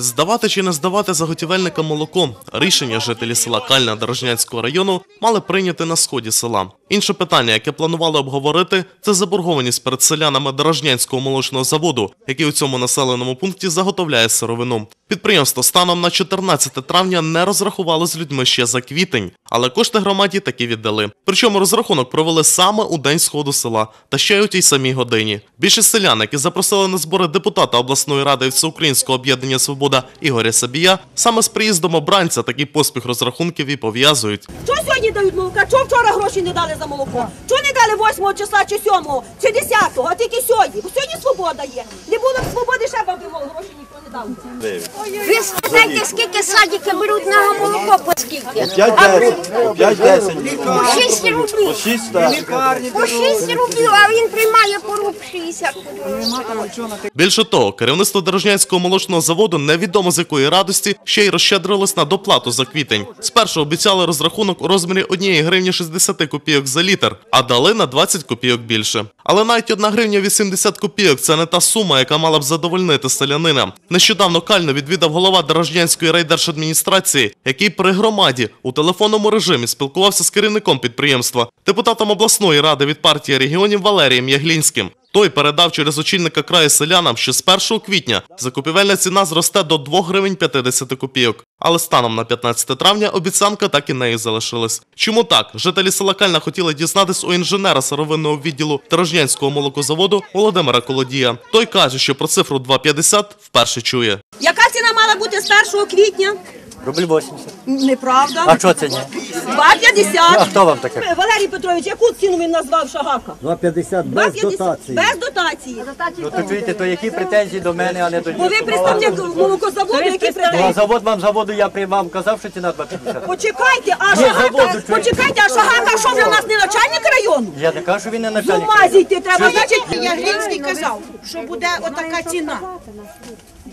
Здавати чи не здавати заготівельникам молоко рішення жителі села Кальна Дорожнянського району мали прийняти на сході села. Інше питання, яке планували обговорити, це заборгованість перед селянами Дорожнянського молочного заводу, який у цьому населеному пункті заготовляє сировину. Підприємство станом на 14 травня не розрахувало з людьми ще за квітень, але кошти громаді таки віддали. Причому розрахунок провели саме у день сходу села та ще й у тій самій годині. Більшість селян, які запросили на збори депутата обласної ради Всеукраїнського об'єднання Свобода Ігоря Сабія, саме з приїздом обранця такий поспіх розрахунків і пов'язують. Що сьогодні дають молока? Чого вчора гроші не дали за молоко? Чого не дали 8 числа чи 7 чи 10, а тільки сьогодні? Бо сьогодні свобода є. Не було б свободи, ще б би гроші ніхто не дав. Ви знаєте, скільки садики беруть на молоко по скільки? 5-10. 5-10. По 6 рублів. 6. По 6 рублів, а він приймає по руб 60. Більше того, керівництво Дорожнянського молочного заводу невідомо з якої радості ще й розщедрилось на доплату за квітень. Спершу обіцяли розрахунок у розмірі 1 гривні 60 копійок за літр, а дали на 20 копійок більше. Але навіть 1 гривня 80 копійок це не та сума, яка мала б задовольнити селянина. Нещодавно кально відвідав голова Дорожнянської райдержадміністрації, який при громаді у телефонному режимі спілкувався з керівником підприємства, депутатом обласної ради від партії регіонів Валерієм Яглінським. Той передав через очільника краю селянам, що з 1 квітня закупівельна ціна зросте до 2 гривень 50 копійок. Але станом на 15 травня обіцянка так і нею залишилась. Чому так? Жителі села Кальна хотіли дізнатись у інженера сировинного відділу Дорожнянського молокозаводу Володимира Колодія. Той каже, що про цифру 2,50 вперше чує. Яка ціна мала бути з 1 квітня? Рубль 80. Неправда. А що це ні? 2,50. А хто вам таке? Валерій Петрович, яку ціну він назвав Шагака? 2,50 без 2,50. дотації. Без дотації. Ну то чуєте, то які претензії до мене, а не до Бо ви представник молокозаводу, які Ну, а претензії. завод вам заводу я при вам казав, що ціна 250. Почекайте, а Шагака, заводу почекайте, а Шагака, що він у нас не начальник району? Я не кажу, що він не З начальник. ума зійти треба, значить, Яглінський казав, що буде отака ціна.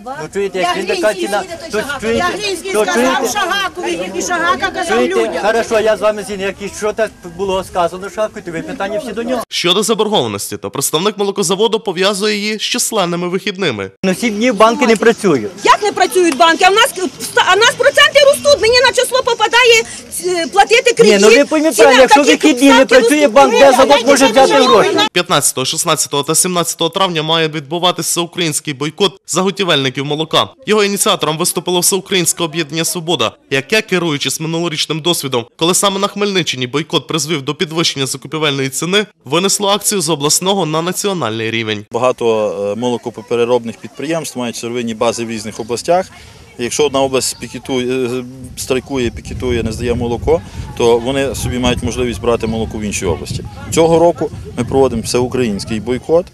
Ну чуєте, як він така ціна, то чуєте, Яглінський то сказав чуєте, Шагакові, і Шагака казав чуєте, людям. хорошо, я з вами згідний, які що так було сказано Шаху, то ви питання всі до нього. Щодо заборгованості, то представник молокозаводу пов'язує її з численними вихідними. На сім днів банки не працюють. Як не працюють банки? А в нас а в нас проценти ростуть. Мені на число попадає е, платити кредит. Ні, ну ви правильно, якщо вихідні не працює банк, де завод може взяти гроші? 15, 16 та 17 травня має відбуватися всеукраїнський бойкот заготівельників молока. Його ініціатором виступило Всеукраїнське об'єднання Свобода, яке, керуючись минулорічним досвідом, коли саме на Хмельниччині бойкот призвів до підвищення закупівельної ціни, винесло акцію з обласного на національний рівень. Багато е, молокопереробних підприємств мають сировинні бази в різних областях. Якщо одна область пікетує, е, страйкує, пікетує, не здає молоко, то вони собі мають можливість брати молоко в іншій області. Цього року ми проводимо всеукраїнський бойкот,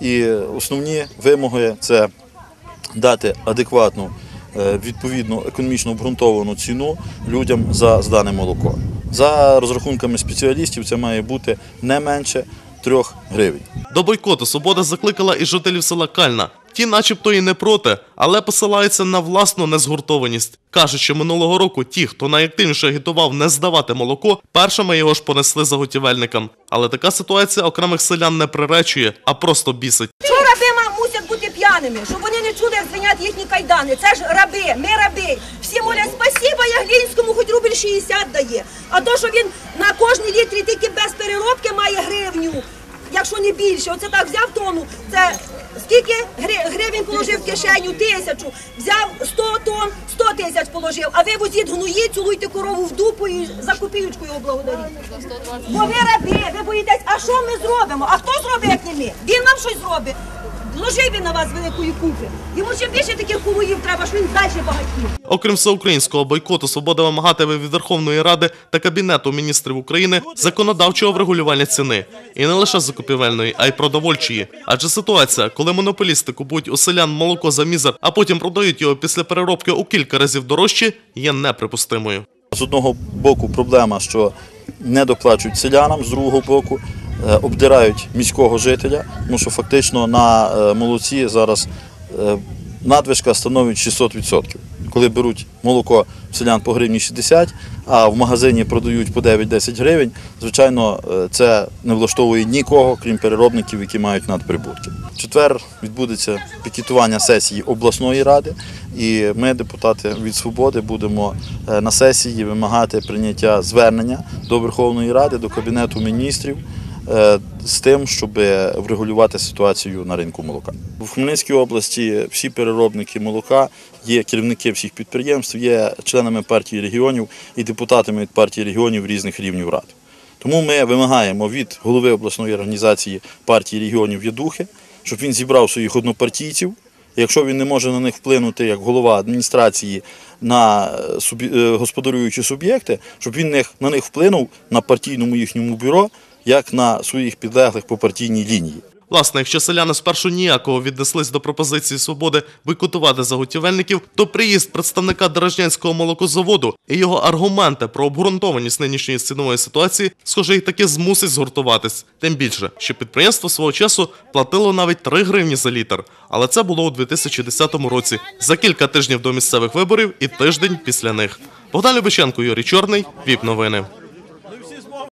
і основні вимоги це дати адекватну, е, відповідну економічно обґрунтовану ціну людям за здане молоко. За розрахунками спеціалістів, це має бути не менше 3 гривень. До бойкоту Свобода закликала і жителів села Кальна. Ті, начебто, і не проти, але посилаються на власну незгуртованість. Кажуть, що минулого року ті, хто найактивніше агітував не здавати молоко, першими його ж понесли заготівельникам. Але така ситуація окремих селян не приречує, а просто бісить. Що раби мусять бути п'яними, щоб вони не чули, як звенять їхні кайдани. Це ж раби, ми раби. Всі молять, спасіба Яглінському, хоч рубль 60 дає. А то, що він на кожній літрі тільки без переробки має гривню, якщо не більше. Оце так взяв тону. Це скільки гри- гривень положив в кишеню? Тисячу. Взяв 100 тонн, 100 тисяч положив. А ви возіть гнуї, цілуйте корову в дупу і за копійку його благодаріть. Бо ви раби, ви боїтесь, а що ми зробимо? А хто зробить, як не ми? Він нам щось зробить. Вложив він на вас великої купи. Йому ще більше таких кумоїв треба, що він далі багатів. Окрім всеукраїнського бойкоту, свобода вимагатиме від Верховної Ради та Кабінету міністрів України законодавчого врегулювання ціни. І не лише закупівельної, а й продовольчої. Адже ситуація, коли монополісти купують у селян молоко за мізер, а потім продають його після переробки у кілька разів дорожче, є неприпустимою. З одного боку проблема, що не доплачують селянам, з другого боку обдирають міського жителя, тому що фактично на е, молоці зараз е, надвижка становить 600%. коли беруть молоко селян по гривні 60, а в магазині продають по 9-10 гривень, звичайно, е, це не влаштовує нікого, крім переробників, які мають надприбутки. В четвер відбудеться пікетування сесії обласної ради, і ми, депутати від свободи, будемо е, на сесії вимагати прийняття звернення до Верховної Ради, до Кабінету міністрів е, з тим, щоб врегулювати ситуацію на ринку молока. В Хмельницькій області всі переробники молока є керівники всіх підприємств, є членами партії регіонів і депутатами від партії регіонів різних рівнів рад. Тому ми вимагаємо від голови обласної організації партії регіонів Єдухи, щоб він зібрав своїх однопартійців. Якщо він не може на них вплинути як голова адміністрації на е, е, господарюючі суб'єкти, щоб він на них вплинув на партійному їхньому бюро, як на своїх підлеглих по партійній лінії. Власне, якщо селяни спершу ніякого віднеслись до пропозиції свободи бойкотувати заготівельників, то приїзд представника Дорожнянського молокозаводу і його аргументи про обґрунтованість нинішньої цінової ситуації, схоже, їх таки змусить згуртуватись. Тим більше, що підприємство свого часу платило навіть 3 гривні за літр, але це було у 2010 році, за кілька тижнів до місцевих виборів і тиждень після них. Богдан Любиченко, Юрій Чорний, ВІП новини.